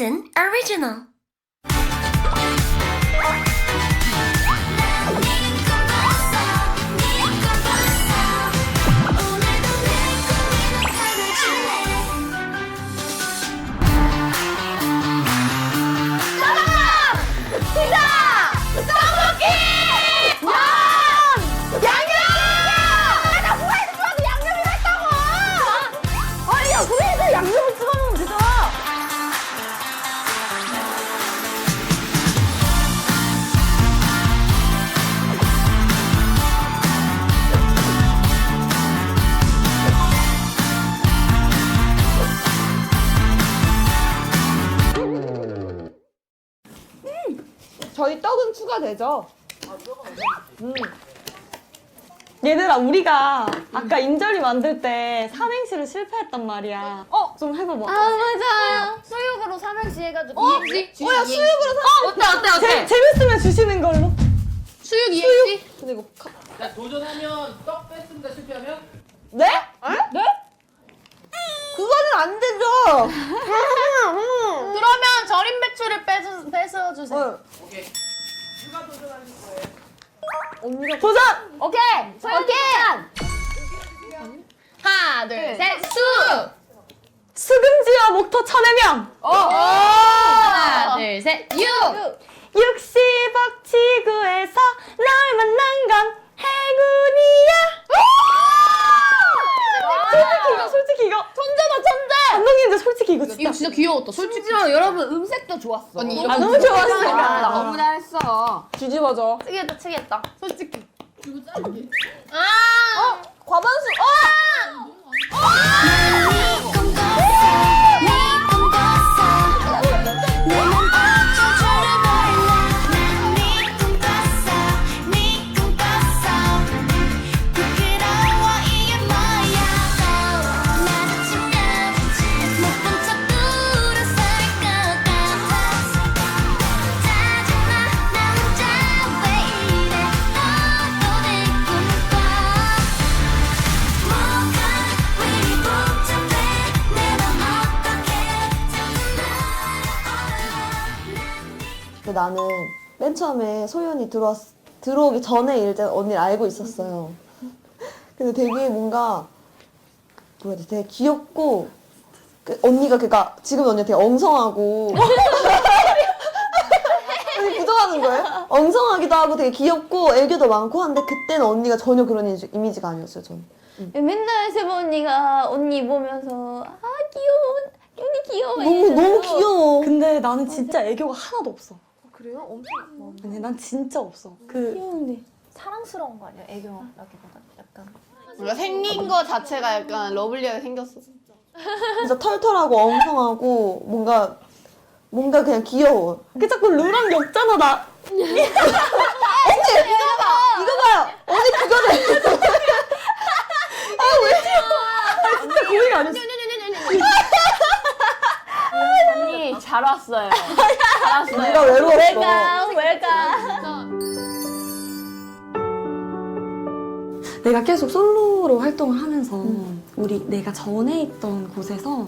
Original. 되죠? 얘들아 우리가 아까 인절미 만들 때 삼행시를 실패했단 말이야. 어? 좀 해봐봐. 아 맞아요. 수육으로 삼행시 해가지고 이행시. 어, 야, 수육으로 사. 어때 어때 어때? 재, 재밌으면 주시는 걸로. 수육 이행시. 근데 이거 카... 자, 도전하면 떡 뺐습니다. 실패하면 네? 네? 그거는 안 되죠. 그러면 절임 배추를 빼서 빼서 주세요. 어, 오케이. 언니가 도전! 오케이. 오케이. 하나 둘 셋. 수. 수금지와 목토 천해명. 하나 둘 셋. 육. 육십억 지구에서 널 만난 건 행운이야. 솔직히 이거 솔직히 이거 천재다 천재. 감독님들 솔직히 이거 진짜 이거 진짜 귀여웠다. 솔직히 여러분 음색도 좋았어. 언니 아 너무 좋았어. 아, 너무 잘했어. 뒤집어져. 특이했다 특이했다. 솔직히. 아. 과반수. 어! 나는 맨 처음에 소연이 들어왔, 들어오기 전에 일단 언니를 알고 있었어요. 근데 되게 뭔가 뭐라 해야 돼 되게 귀엽고 그 언니가 그니까 지금 언니가 되게 엉성하고 언니 부정하는 거예요? 엉성하기도 하고 되게 귀엽고 애교도 많고 한데 그때는 언니가 전혀 그런 이미지- 이미지가 아니었어요 저는. 맨날 세보 언니가 언니 보면서 아 귀여워 언니 귀여워 너무 너무 귀여워. 근데 나는 진짜 애교가 하나도 없어. 그래요? 엄청. 아니 난 진짜 없어. 그 귀여운데 사랑스러운 거 아니야 애교라기보다 약간 뭔가 생긴 거 자체가 약간 러블리하게 생겼어. 진짜 털털하고 엉성하고 뭔가 뭔가 그냥 귀여워. 그 자꾸 루랑 엮잖아 나. 이거 내가 계속 솔로로 활동을 하면서 우리 내가 전에 있던 곳에서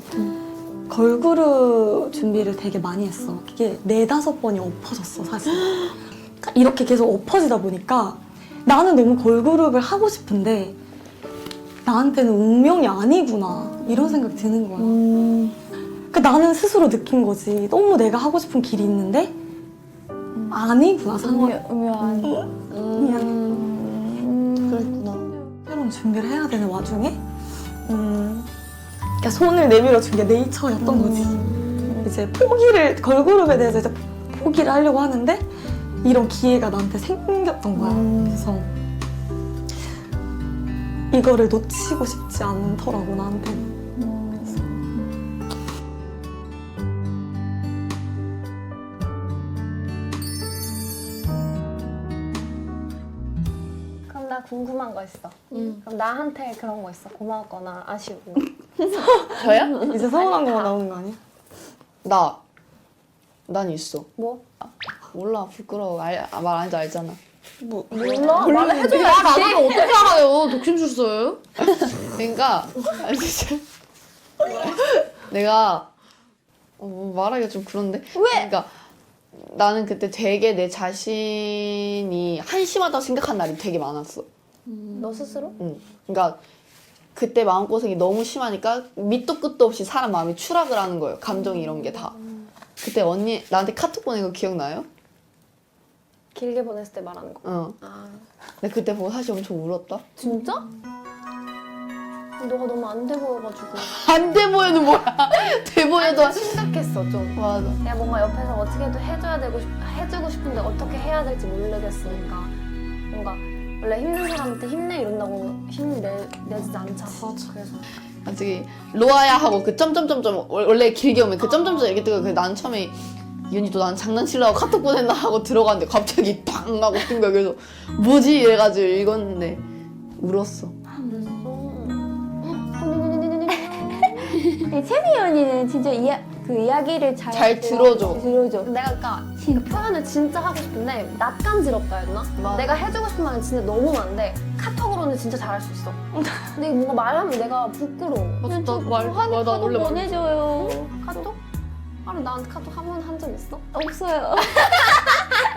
걸그룹 준비를 되게 많이 했어. 그게 네다섯 번이 엎어졌어, 사실. 이렇게 계속 엎어지다 보니까 나는 너무 걸그룹을 하고 싶은데 나한테는 운명이 아니구나. 이런 생각이 드는 거야. 그러니까 나는 스스로 느낀 거지. 너무 내가 하고 싶은 길이 있는데 아니구나, 상황이. 음요한 그랬구나. 준비를 해야 되는 와중에 음, 그러니까 손을 내밀어 준 게 네이처였던 거지. 이제 포기를 걸그룹에 대해서 이제 포기를 하려고 하는데 이런 기회가 나한테 생겼던 거야. 그래서 이거를 놓치고 싶지 않더라고 나한테. 궁금한 거 있어 그럼 나한테 그런 거 있어 고마웠거나 아쉬우고 저요? 이제 서운한 거만 나오는 거 아니야? 나. 난 있어. 뭐? 몰라 부끄러워. 알, 아, 말 안지 알잖아. 몰라 말을 해줘야 나도 어떻게 알아요? 독심술서요? 그러니까 아니, 진짜. 내가 어, 말하기가 좀 그런데. 왜? 그러니까 나는 그때 되게 내 자신이 한심하다고 생각한 날이 되게 많았어. 너 스스로? 응. 그러니까 그때 마음고생이 너무 심하니까 밑도 끝도 없이 사람 마음이 추락을 하는 거예요. 감정이 이런 게 다. 그때 언니 나한테 카톡 보낸 거 기억나요? 길게 보냈을 때 말하는 거. 어. 아 근데 그때 보고 사실 엄청 울었다. 진짜? 너가 너무 안 돼 보여가지고 안 돼 보여는 뭐야? 돼 보여도 심각했어 좀. 맞아. 내가 뭔가 옆에서 어떻게든 해줘야 되고 싶, 해주고 싶은데 어떻게 해야 될지 모르겠으니까 뭔가 원래 힘든 사람한테 힘내 이런다고 힘내내지 않잖아. 그래서. 갑자기 로아야 하고 그 점점점점 월- 원래 길게 오면 그 점점점 이렇게 뜨고 그난 처음에 윤이 또난 장난치려고 카톡 보냈나 하고 들어갔는데 갑자기 팡 하고 뜬 거야. 그래서 뭐지? 이래가지고 읽었는데 울었어. 채미 언니는 진짜 이야, 그 이야기를 잘, 잘 들어줘. 들어줘. 내가 아까 그 표현을 진짜 하고 싶은데 낯간지럽다 했나? 맞아. 내가 해주고 싶은 말은 진짜 너무 많은데 카톡으로는 진짜 잘할 수 있어. 근데 뭔가 말하면 내가 부끄러워. 맞아, 나 말- 하는 맞아, 카톡 원래 말- 보내줘요. 카톡? 하루 나한테 카톡 한 번 한 적 있어? 없어요.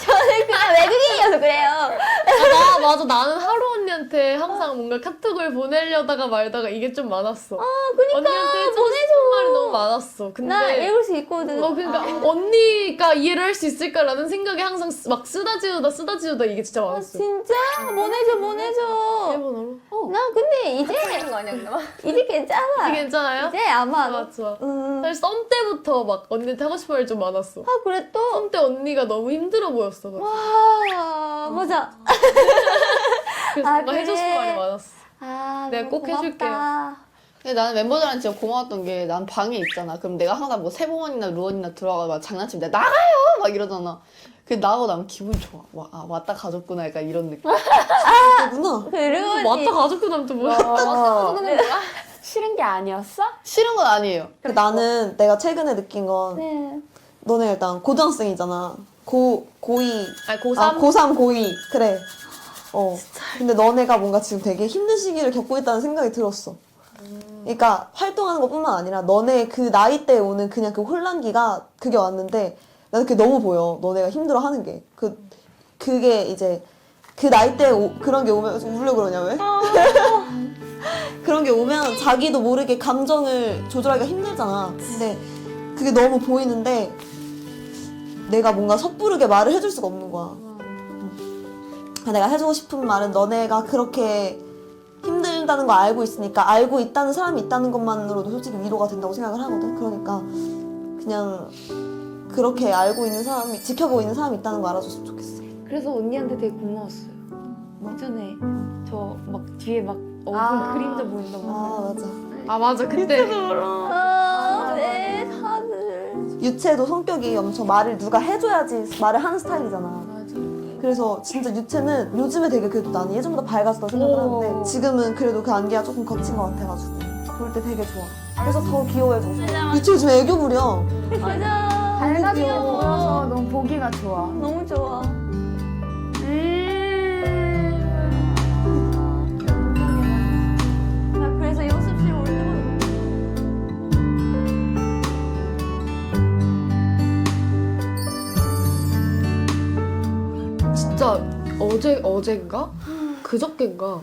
저는 그냥 외국인이어서 그래요. 아, 나 맞아 나는 하루 언니한테 항상 뭔가 카톡을 보내려다가 말다가 이게 좀 많았어. 아 그니까 언니한테 해주고 싶은 말이 너무 많았어. 근데 나 읽을 수 있거든. 어 그러니까 언니가 이해를 할 수 있을까라는 생각이 항상 쓰- 막 쓰다 지우다 쓰다 지우다 이게 진짜 아, 많았어. 진짜? 보내줘 보내줘. 일본어로? 어. 나 근데 이제 거 아니야 이제 괜찮아. 이게 괜찮아요? 이제 아마 좋아 좋아. 음. 사실 썸 때부터 막 언니한테 하고 싶은 말이 좀 많았어. 아 그래 또? 썸 때 언니가 너무 힘들어 보였어. 막. 아 맞아. 그래서 아, 뭔가 그래. 말이 많았어. 아 내가 꼭 해줄게요. 고맙다. 근데 나는 멤버들한테 진짜 고마웠던 게 난 방에 있잖아 그럼 내가 항상 뭐 세봉원이나 루원이나 들어가 막 장난치면 내가 나가요 막 이러잖아 그 나가고 나면 기분 좋아 와, 아, 왔다 가졌구나 약간 이런 느낌 그구나. 그러지. 왔다 가족그 남또 뭐야? 싫은 게 아니었어? 싫은 건 아니에요 근데 나는 내가 최근에 느낀 건 네. 너네 일단 고등학생이잖아. 고 고2 아니 고3 아, 고3, 고2. 그래. 어. 근데 너네가 뭔가 지금 되게 힘든 시기를 겪고 있다는 생각이 들었어. 그러니까 활동하는 것 뿐만 아니라 너네 그 나이 때 오는 그냥 그 혼란기가 그게 왔는데 나는 그게 너무 보여. 너네가 힘들어 하는 게. 그, 그게 이제 그 나이 때 오- 그런 게 오면 울려 그러냐 왜? 그런 게 오면 자기도 모르게 감정을 조절하기가 힘들잖아. 근데 그게 너무 보이는데 내가 뭔가 섣부르게 말을 해줄 수가 없는 거야. 음. 내가 해주고 싶은 말은 너네가 그렇게 힘들다는 거 알고 있으니까 알고 있다는 사람이 있다는 것만으로도 솔직히 위로가 된다고 생각을 하거든. 그러니까 그냥 그렇게 알고 있는 사람이 지켜보고 있는 사람이 있다는 거 알아줬으면 좋겠어. 그래서 언니한테 되게 고마웠어요. 예전에 저 막 뒤에 막 어두운 아. 그림자 보인다고. 아 맞아. 아 맞아 그때 아, 네 다들. 유채도 성격이 엄청 말을 누가 해줘야지 말을 하는 스타일이잖아. 그래서 진짜 유채는 요즘에 되게 그래도 나는 예전보다 밝아졌다 생각을 하는데 지금은 그래도 그 안개가 조금 거친 것 같아가지고 그럴 때 되게 좋아. 그래서 더 귀여워해줘. 유채 요즘 애교 부려. 맞아. 밝아지게 보여서 너무 보기가 좋아. 너무 좋아. 어제 어젠가? 그저께인가?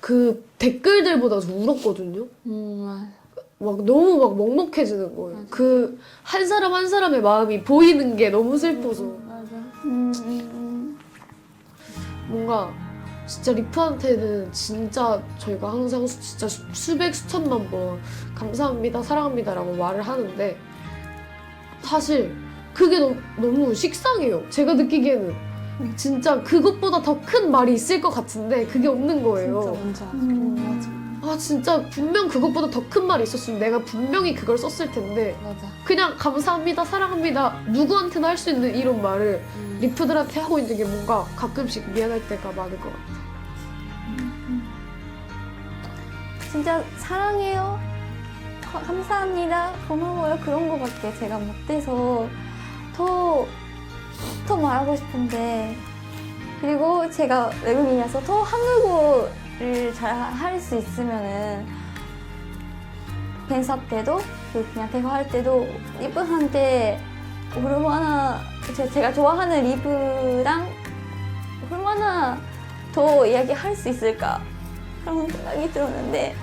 그 댓글들 보다 더 울었거든요. 막 너무 막 먹먹해지는 거예요. 그 한 사람 한 사람의 마음이 보이는 게 너무 슬퍼서. 뭔가 진짜 리프한테는 진짜 저희가 항상 수- 진짜 수- 수백 수천만 번 감사합니다 사랑합니다라고 말을 하는데 사실 그게 너무, 너무 식상해요. 제가 느끼기에는 진짜 그것보다 더 큰 말이 있을 것 같은데 그게 없는 거예요. 진짜 뭔지 알아. 아 진짜 분명 그것보다 더 큰 말이 있었으면 내가 분명히 그걸 썼을 텐데 맞아. 그냥 감사합니다 사랑합니다 누구한테나 할 수 있는 이런 말을 리프들한테 하고 있는 게 뭔가 가끔씩 미안할 때가 많은 것 같아요. 진짜 사랑해요. 가- 감사합니다. 고마워요. 그런 거밖에 제가 못해서 더, 더 말하고 싶은데. 그리고 제가 외국인이라서 더 한국어를 잘 할 수 있으면은 벤사 때도 그 그냥 대화할 때도 리브한테 얼마나 제- 제가 좋아하는 리브랑 얼마나 더 이야기할 수 있을까? 그런 생각이 들었는데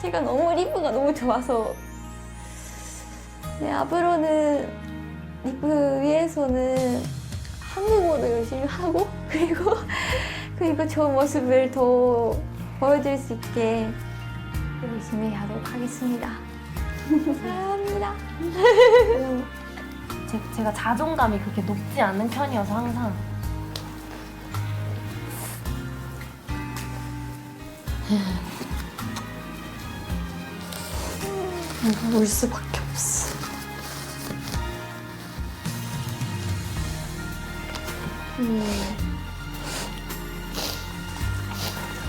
제가 너무 리브가 너무 좋아서 네, 앞으로는 리브 위해서는 한국어도 열심히 하고 그리고 그리고 좋은 모습을 더 보여줄 수 있게 열심히 하도록 하겠습니다. 사랑합니다. 제, 제가 자존감이 그렇게 높지 않은 편이어서 항상 울 수밖에 없어.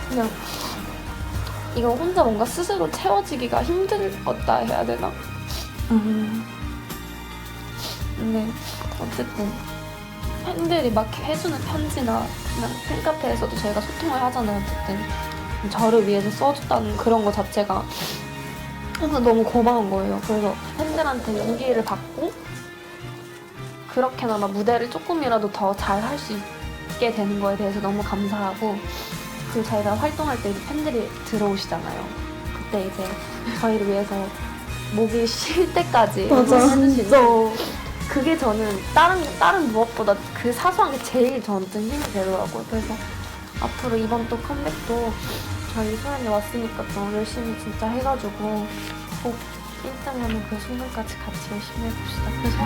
그냥 이거 혼자 뭔가 스스로 채워지기가 힘들었다 해야 되나? 음, 근데 어쨌든 팬들이 막 해주는 편지나 그냥 팬카페에서도 저희가 소통을 하잖아요. 어쨌든 저를 위해서 써줬다는 그런 거 자체가 항상 너무 고마운 거예요. 그래서 팬들한테 용기를 받고 그렇게나마 무대를 조금이라도 더 잘 할 수 있게 되는 거에 대해서 너무 감사하고 그리고 저희가 활동할 때 팬들이 들어오시잖아요. 그때 이제 저희를 위해서 목이 쉴 때까지 맞아, 진짜. 그게 저는 다른 다른 무엇보다 그 사소한 게 제일 저한테 힘이 되더라고요. 그래서 앞으로 이번 또 컴백도 저희 소연이 왔으니까 또 열심히 진짜 해가지고 꼭 1등하는 그 순간까지 같이 열심히 해봅시다. 그래서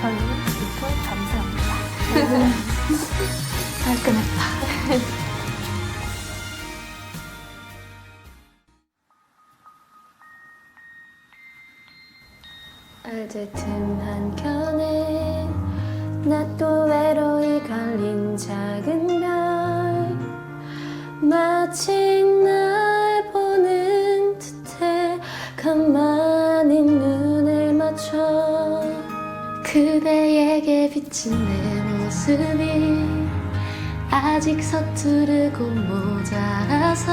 저희는 리플 감사합니다. 깔끔했다. 어쨌든 한켠에 나 또 외로이 걸린 작은 별 마치 그대에게 비친 내 모습이 아직 서투르고 모자라서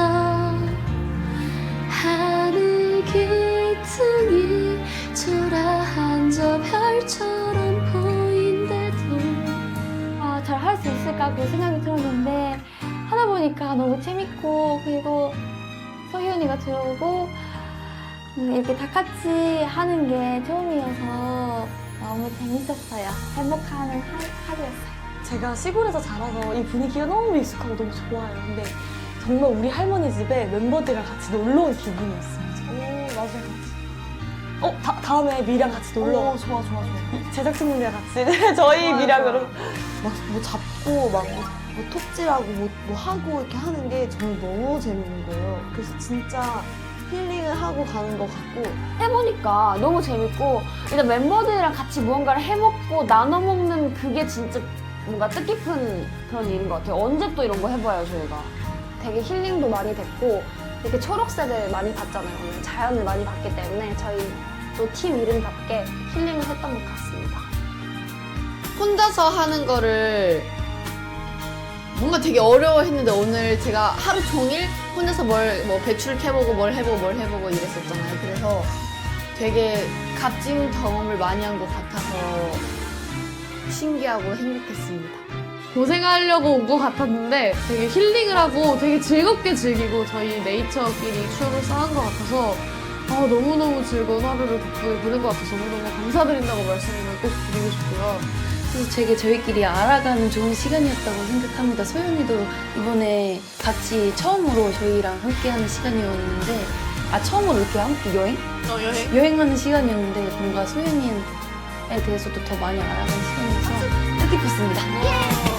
하늘 기둥이 초라한 저 별처럼 보인대도. 아, 잘 할 수 있을까 그 생각이 들었는데 하다 보니까 너무 재밌고 그리고 소희언니가 들어오고 음, 이렇게 다 같이 하는 게 처음이어서 너무 재밌었어요. 행복한 하, 하루였어요. 제가 시골에서 자라서 이 분위기가 너무 익숙하고 너무 좋아요. 근데 정말 우리 할머니 집에 멤버들이랑 같이 놀러 온 기분이었어요. 오, 맞아요. 어, 다, 다음에 미랑 같이 놀러 와. 좋아 좋아 좋아 제작진분들이랑 같이 저희 미랑으로. 막 뭐 잡고 막뭐 톱질하고 뭐, 뭐 하고 이렇게 하는 게 저는 너무 재밌는 거예요. 그래서 진짜 힐링을 하고 가는 것 같고 해보니까 너무 재밌고 일단 멤버들이랑 같이 무언가를 해먹고 나눠 먹는 그게 진짜 뭔가 뜻깊은 그런 일인 것 같아요. 언제 또 이런 거 해봐요 저희가. 되게 힐링도 많이 됐고 이렇게 초록색을 많이 봤잖아요. 오늘 자연을 많이 봤기 때문에 저희 또 팀 이름답게 힐링을 했던 것 같습니다. 혼자서 하는 거를 뭔가 되게 어려워했는데 오늘 제가 하루 종일 혼자서 뭘 뭐 배출을 해보고 뭘 해보고 뭘 해보고 이랬었잖아요. 그래서 되게 값진 경험을 많이 한 것 같아서 신기하고 행복했습니다. 고생하려고 온 것 같았는데 되게 힐링을 하고 되게 즐겁게 즐기고 저희 네이처끼리 추억을 쌓은 것 같아서 아, 너무너무 즐거운 하루를 덕분에 보낸 것 같아서 너무너무 감사드린다고 말씀을 꼭 드리고 싶고요. 그래서 되게 저희끼리 알아가는 좋은 시간이었다고 생각합니다. 소연이도 이번에 같이 처음으로 저희랑 함께하는 시간이었는데 아 처음으로 이렇게 함께 여행? 어, 여행? 여행하는 시간이었는데 뭔가 소연이에 대해서도 더 많이 알아가는 시간이어서 뜻깊었습니다.